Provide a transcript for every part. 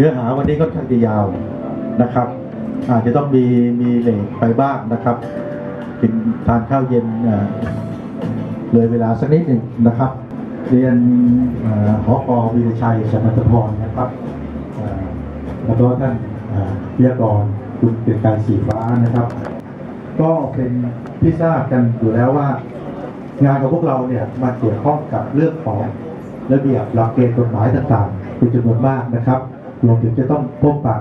เนื้อหาวันนี้ค่อนข้างจะยาวนะครับ อาจจะต้องมีมีเหลทไปบ้างนะครับกินทานข้าวเย็นเลยเวลาสักนิดหนึ่งนะครับ เรียนเอ่อวีรชัยสมัตพรนะครับแล้วก็ท่านเอ่อวิทยากรคุณเกียรติการสีฟ้านะครับ ก็เป็นที่ทราบกันอยู่แล้วว่า งานของพวกเราเนี่ยมาเกี่ยวข้องกับเรื่องของระเบียบหลักเกณฑ์กฎหมายต่างๆเป็นจำนวนมากนะครับ รวมถึงจะต้องพบปะ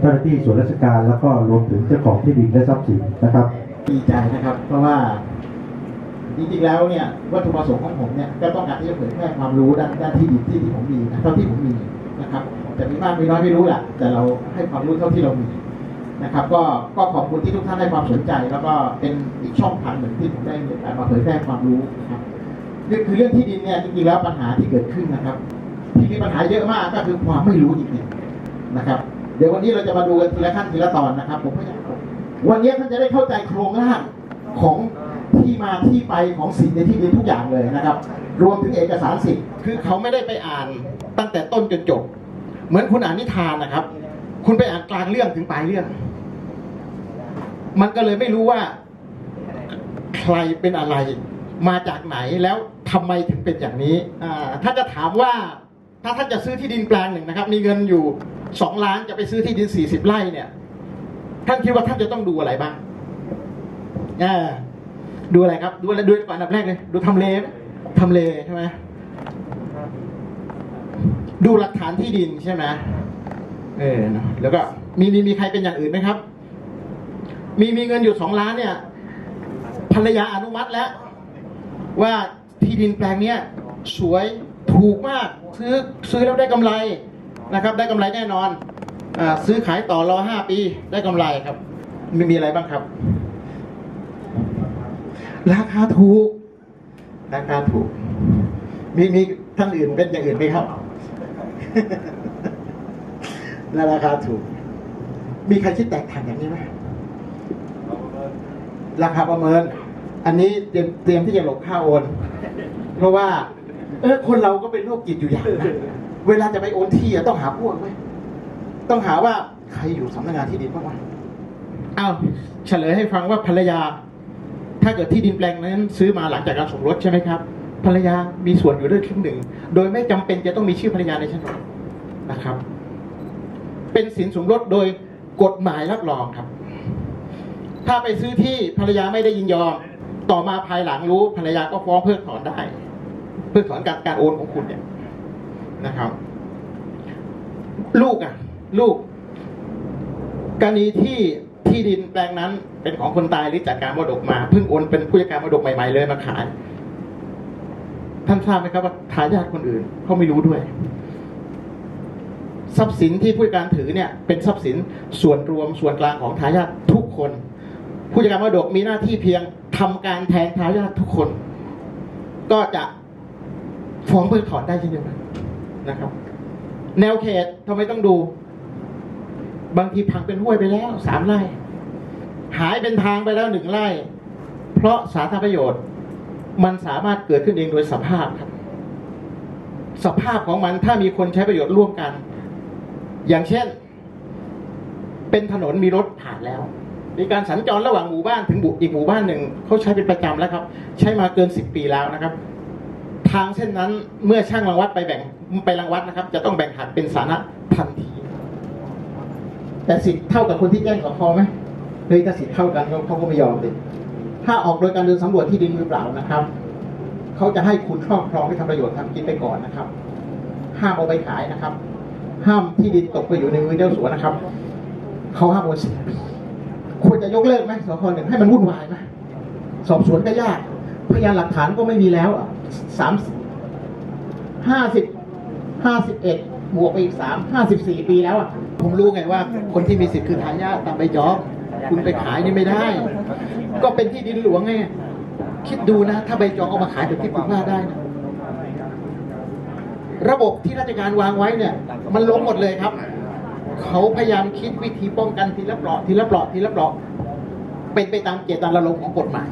เจ้าหน้าที่ส่วนราชการ แล้วก็รวมถึงเจ้าของที่ดินและทรัพย์สินนะครับดีใจนะครับ เพราะว่าจริงๆแล้วเนี่ยวัตถุประสงค์ของผมเนี่ยก็ต้องการที่จะเผยแพร่ความรู้ด้านด้านที่ดินที่ที่ผมมีนะเท่าที่ผมมีนะครับแต่มีมากมีน้อยไม่รู้แหละแต่เราให้ความรู้เท่าที่เรามีนะครับก็ก็ขอบคุณที่ทุกท่านให้ความสนใจ แล้วก็เป็นอีกช่องทางหนึ่งที่ผมได้มาสมาเผยแพร่ความรู้นะครับนี่คือเรื่องที่ดินเนี่ยจริงๆแล้วปัญหาที่เกิดขึ้นนะครับ ที่มีปัญหาเยอะมากก็คือความไม่รู้จริงๆนะครับ เดี๋ยววันนี้เราจะมาดูกันทีละขั้นทีละตอนนะครับ ผมพยายามวันนี้ท่านจะได้เข้าใจโครงร่างของที่มาที่ไปของสิทธิในที่ดินทุกอย่างเลยนะครับ รวมถึงเอกสารสิทธิ์คือเขาไม่ได้ไปอ่านตั้งแต่ต้นจนจบ เหมือนคุณอ่านนิทานนะครับ คุณไปอ่านกลางเรื่องถึงปลายเรื่อง มันก็เลยไม่รู้ว่า ใครเป็นอะไร มาจากไหนแล้วทำไมถึงเป็นอย่างนี้อ่าถ้าจะถามว่า ถ้าท่านจะซื้อที่ดินแปลงหนึ่งนะครับ มีเงินอยู่สองล้านจะไปซื้อที่ดินสี่สิบไร่เนี่ย ท่านคิดว่าท่านจะต้องดูอะไรบ้างอ่าดูอะไรครับ ดูอะไรดูก่อนอันดับแรกเลย ดูทำเลทำเลใช่ไหมดูหลักฐานที่ดินใช่ไหมเออแล้วก็มีมีมีใครเป็นอย่างอื่นไหมครับ มีมีเงินอยู่สองล้านเนี่ย ภรรยาอนุมัติแล้ว ว่าที่ดินแปลงเนี้ยสวย ถูกมากซื้อซื้อแล้วได้กำไรนะครับ ได้กำไรแน่นอนอซื้อขายต่อรอห้าปีได้กำไรครับ มีมีอะไรบ้างครับ ราคาถูก ราคาถูก มีมีท่านอื่นเป็นอย่างอื่นไหมครับและราคาถูก มีใครคิดแตกต่างอย่างนี้ไหมราคาประเมิน อันนี้เตรียมเตรียมที่จะหลบค่าโอน เพราะว่า เออคนเราก็เป็นโรคจิตอยู่อย่างนะเวลาจะไปโอนที่อะต้องหาพวกไว้ยต้องหาว่าใครอยู่สำนักงานที่ดินบ้างวะอ้าวเฉลยให้ฟังว่าภรรยา ถ้าเกิดที่ดินแปลงนั้น ซื้อมาหลังจากการสมรสใช่ไหมครับ ภรรยามีส่วนอยู่ด้วยครึ่งหนึ่ง โดยไม่จำเป็นจะต้องมีชื่อภรรยาในโฉนดนะครับ เป็นสินสมรสโดยกฎหมายรับรองครับ ถ้าไปซื้อที่ภรรยาไม่ได้ยินยอม ต่อมาภายหลังรู้ภรรยาก็ฟ้องเพิกถอนได้ เพิกถอนการการโอนของคุณเนี่ยนะครับ ลูกอะ ลูก กรณีที่ที่ดินแปลงนั้น เป็นของคนตายหรือจัดการมรดกมาเพิ่งโอนเป็นผู้จัดการมรดกใหม่ๆเลยมาขาย ท่านทราบไหมครับว่าทายาทคนอื่นเขาไม่รู้ด้วย ทรัพย์สินที่ผู้จัดการถือเนี่ย เป็นทรัพย์สินส่วนรวมส่วนกลางของทายาททุกคน ผู้จัดการมรดกมีหน้าที่เพียงทำการแทนทายาททุกคน ก็จะ ฟ้องเพิกถอนได้เช่นเดียวกันนะครับ แนวเขตทำไมต้องดู บางทีพังเป็นห้วยไปแล้วสามไร่ หายเป็นทางไปแล้วหนึ่งไร่ เพราะสาธารณประโยชน์ มันสามารถเกิดขึ้นเองโดยสภาพครับ สภาพของมันถ้ามีคนใช้ประโยชน์ร่วมกัน อย่างเช่น เป็นถนนมีรถผ่านแล้วมีการสัญจรระหว่างหมู่บ้านถึงบุอีกหมู่บ้านหนึ่งเขาใช้เป็นประจำแล้วครับ ใช้มาเกินสิบปีแล้วนะครับ ทางเส้นนั้นเมื่อช่างรังวัดไปแบ่งไปรังวัดนะครับ จะต้องแบ่งหักเป็นสานะทันที แต่สิทธิ์เท่ากับคนที่แจ้งสคไหมเฮ้ยถ้าสิทธิ์เท่ากันเขาก็ไม่ยอมเลยถ้าออกโดยการเดินสำรวจที่ดินมือเปล่านะครับเขาจะให้คุณครอบครองให้ทำประโยชน์ทำกินไปก่อนนะครับ ห้ามเอาไปขายนะครับ ห้ามที่ดินตกไปอยู่ในมือเจ้าสัวนะครับเขาห้ามโอนสิบปีควรจะยกเลิกไหมสคหนึ่งให้มันวุ่นวายไหมสอบสวนก็ยาก พยานหลักฐานก็ไม่มีแล้ว สามห้าสิบห้าสิบเอ็ดบวกไปอีกสามห้าสิบสี่ปีแล้วอะ ผมรู้ไงว่า คนที่มีสิทธิ์คือทายาทตามใบจองคุณไปขายนี่ไม่ได้ ก็เป็นที่ดินหลวงไง คิดดูนะ ถ้าใบจองเอามาขายแบบที่คุณว่าได้นะระบบที่ราชการวางไว้เนี่ย มันล้มหมดเลยครับ เขาพยายามคิดวิธีป้องกันทีละเปลาะทีละเปลาะทีละเปลาะเป็นไปตามเจตนารมณ์ของกฎหมาย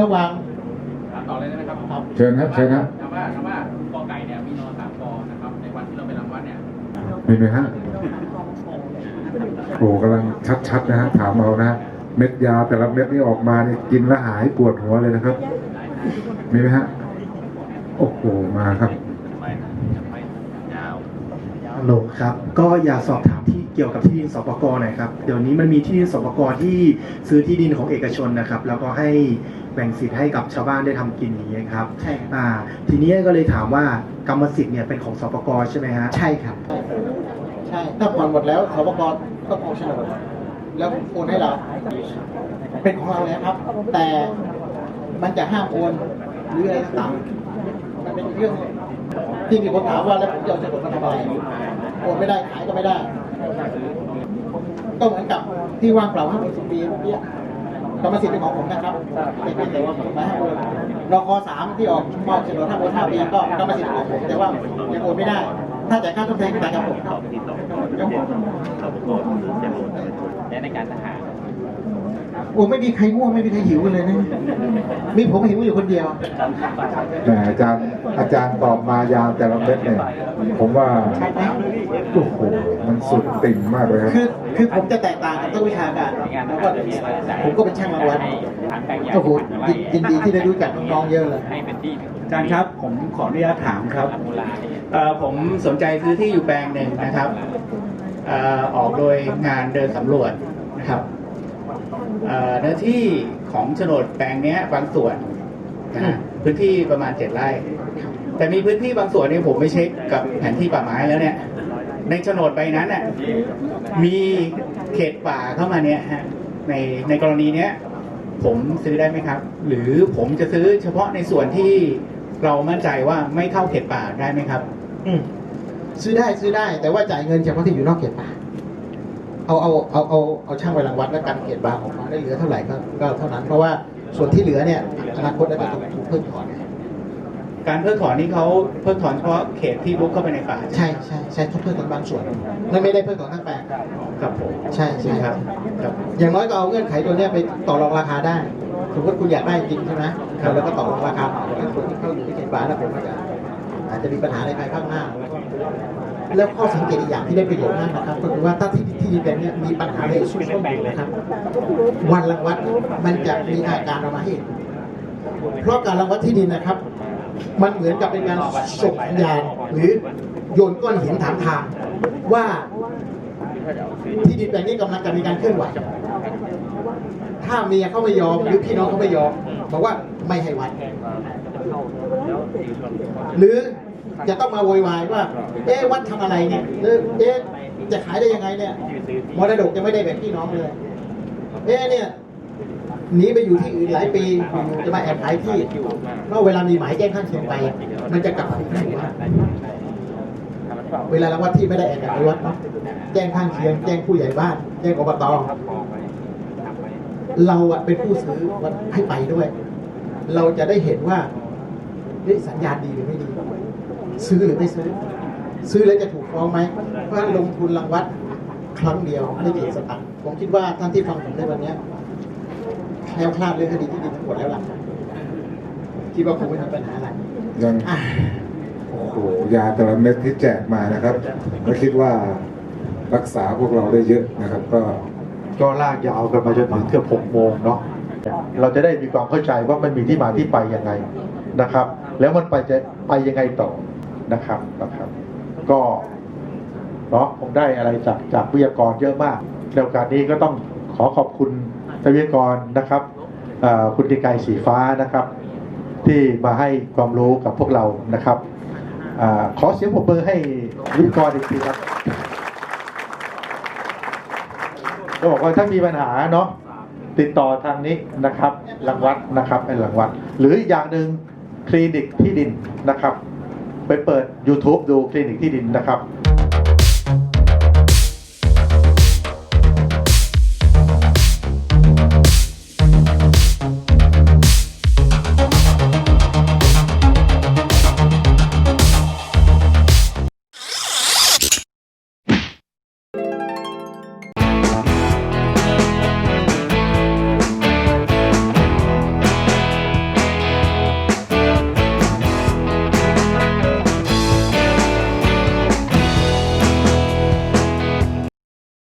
ระหวัง ต่อเลยได้ไหมครับเชิญครับเชิญครับถามว่าถามว่ากอไก่เนี่ยมีนอนสามกอนะครับในวันที่เราไปมีไหมฮะโอ้กำลังชัดๆนะฮะถามเอานะฮะเม็ดยาแต่ละเม็ดนี่ออกมาเนี่ยกินแล้วหายปวดหัวเลยนะครับ มีไหมฮะโอ้โหมาครับฮัลโหลครับ ก็อยากสอบถามที่เกี่ยวกับที่ดินสปกหน่อยครับ เดี๋ยวนี้มันมีที่ดินสปกที่ซื้อที่ดินของเอกชนนะครับ แล้วก็ให้ แบ่งสิทธิ์ให้กับชาวบ้านได้ทำกินอย่างนี้ยครับใช่ครับ อ่าทีนี้ก็เลยถามว่ากรรมสิทธิ์เนี่ยเป็นของสปกใช่ไหมฮะใช่ครับ ใช่ ถ้าผ่อนหมดแล้วสปกต้องเอาโฉนดแล้วโอนให้เรา เป็นของเราแล้วครับ แต่มันจะห้ามโอนหรืออะไรต่างๆมันเป็นเรื่องที่มีคนถามว่าแล้วผมจะเอาโฉนดมาทำอะไรโอนไม่ได้ขายก็ไม่ได้ ก็เหมือนกับที่ว่างเปล่าห้าสิบปีเมื่อกี้ กรรมสิทธิ์เป็นของผมนะครับไม่เป็นแต่ว่าผมไม่ให้โอนรคสามที่ออกมอบเฉนดห้าโอท่าปีก็กรรมสิทธิ์ของผมแต่ว่ายังโอนไม่ได้ ถ้าจ่ายค่าทดแทนก็จ่ายกับผมครับยกผมและในการทหาร โอ้ไม่มีใครง่วงไม่มีใครหิวกันเลยนะ มีผมหิวอยู่คนเดียว แหมอาจารย์อาจารย์ตอบมายาวแต่ละเม็ดเนี่ย ผมว่าใช่ไหมโอ้โหมันสุดติ่งมากเลยครับ คือคือผมจะแตกต่างกับนักวิชาการแล้วก็ผมก็เป็นช่างรางวัลทางแบ่งแยกโอ้โหยินยินดีที่ได้รู้จักน้องๆเยอะเลยให้เป็นที่อาจารย์ครับผมขออนุญาตถามครับมูลาเนี่ยเอ่อผมสนใจซื้อที่อยู่แปลงหนึ่งนะครับเอ่อออกโดยงานเดินสำรวจนะครับ เอ่อเนื้อที่ของโฉนดแปลงเนี้ยบางส่วนนะฮะพื้นที่ประมาณเจ็ดไร่ แต่มีพื้นที่บางส่วนเนี่ยผมไปเช็คกับแผนที่ป่าไม้แล้วเนี่ย ในโฉนดใบนั้นน่ะมีเขตป่าเข้ามาเนี่ยฮะในในกรณีเนี้ยผมซื้อได้ไหมครับ หรือผมจะซื้อเฉพาะในส่วนที่เรามั่นใจว่าไม่เข้าเขตป่าได้ไหมครับ อืมซื้อได้ซื้อได้ แต่ว่าจ่ายเงินเฉพาะที่อยู่นอกเขตป่า เอาเอาเอาเอาเอาช่างไปรังวัดแล้วกันเขตป่าออกมาได้เหลือเท่าไหร่ก็ก็เท่านั้น เพราะว่าส่วนที่เหลือเนี่ยอนาคตน่าจะถูกเพิกถอนการเพิกถอนนี่เขาเพิกถอนเฉพาะเขตที่ลุกเข้าไปในป่าใช่ใช่ใช่เขาเพิกถอนบางส่วนไม่ไม่ได้เพิกถอนทั้งแปลงครับผมใช่ใช่ครับครับอย่างน้อยก็เอาเงื่อนไขตัวเนี้ยไปต่อรองราคาได้สมมติคุณอยากได้จริงใช่ไหมครับแล้วก็ต่อรองราคาเอาแล้วคนที่เข้าอยู่ที่เขตป่าแล้วผมก็จะอาจจะมีปัญหาในภายภาคหน้า แล้วข้อสังเกตอีกอย่างที่ได้ประโยชน์มากนะครับ ก็คือว่าถ้าที่ที่ดินแปลงนี้มีปัญหาในช่วงต้นอยู่นะครับ วันรังวัดมันจะมีอาการออกมาให้เห็นเพราะการรังวัดที่ดินนะครับ มันเหมือนกับเป็นการส่งสัญญาณหรือโยนก้อนหินถามทางว่าที่ดินแปลงนี้กำลังจะมีการเคลื่อนไหว ถ้าเมียเขาไม่ยอมหรือพี่น้องเขาไม่ยอมบอกว่าไม่ให้วัดหรือ จะต้องมาโวยวายว่า เอ๊ะวัดทำอะไรเนี่ยหรือเอ๊ะจะขายได้ยังไงเนี่ยมรดกยังไม่ได้แบ่งพี่น้องเลยเอ๊ะเนี่ยหนีไปอยู่ที่อื่นหลายปีอยู่จะมาแอบขายที่เพราะเวลามีหมายแจ้งข้างเคียงไป มันจะกลับมาที่ไหนว่าเวลาเราวัดที่ไม่ได้แอบไปวัดเนาะแจ้งข้างเคียง แจ้งผู้ใหญ่บ้าน แจ้งอบตเราอะเป็นผู้ซื้อวัดให้ไปด้วย เราจะได้เห็นว่า เฮ้ยสัญญาณดีหรือไม่ดี ซื้อหรือไม่ซื้อ ซื้อแล้วจะถูกฟ้องไหมเพราะลงทุนรังวัดครั้งเดียวไม่กี่สตังค์ผมคิดว่าท่านที่ฟังผมในวันเนี้ยแคล้วคลาดเรื่องคดีที่ดินทั้งหมดแล้วล่ะคิดว่าคงไม่มีปัญหาอะไรยังอะโอ้โหยาแต่ละเม็ดที่แจกมานะครับก็คิดว่ารักษาพวกเราได้เยอะนะครับ ก็ก็ลากยาวกันมาจนถึงเกือบหกโมงเนาะเราจะได้มีความเข้าใจว่ามันมีที่มาที่ไปยังไงนะครับ แล้วมันไปจะไปยังไงต่อนะครับนะครับ ก็เนาะคงได้อะไรจากจากวิทยากรเยอะมากในโอกาสนี้ก็ต้องขอขอบคุณทวิทยากรนะครับคุณติไกรสีฟ้านะครับ ที่มาให้ความรู้กับพวกเรานะครับอขอเสียงปรบมือให้วิทยากรอีกทีครับก็บอกว่าถ้ามีปัญหาเนาะติดต่อทางนี้นะครับรังวัดนะครับเป็นรังวัด หรืออีกอย่างหนึ่ง คลินิกที่ดินนะครับ ไปเปิด YouTube ดูคลินิกที่ดินนะครับ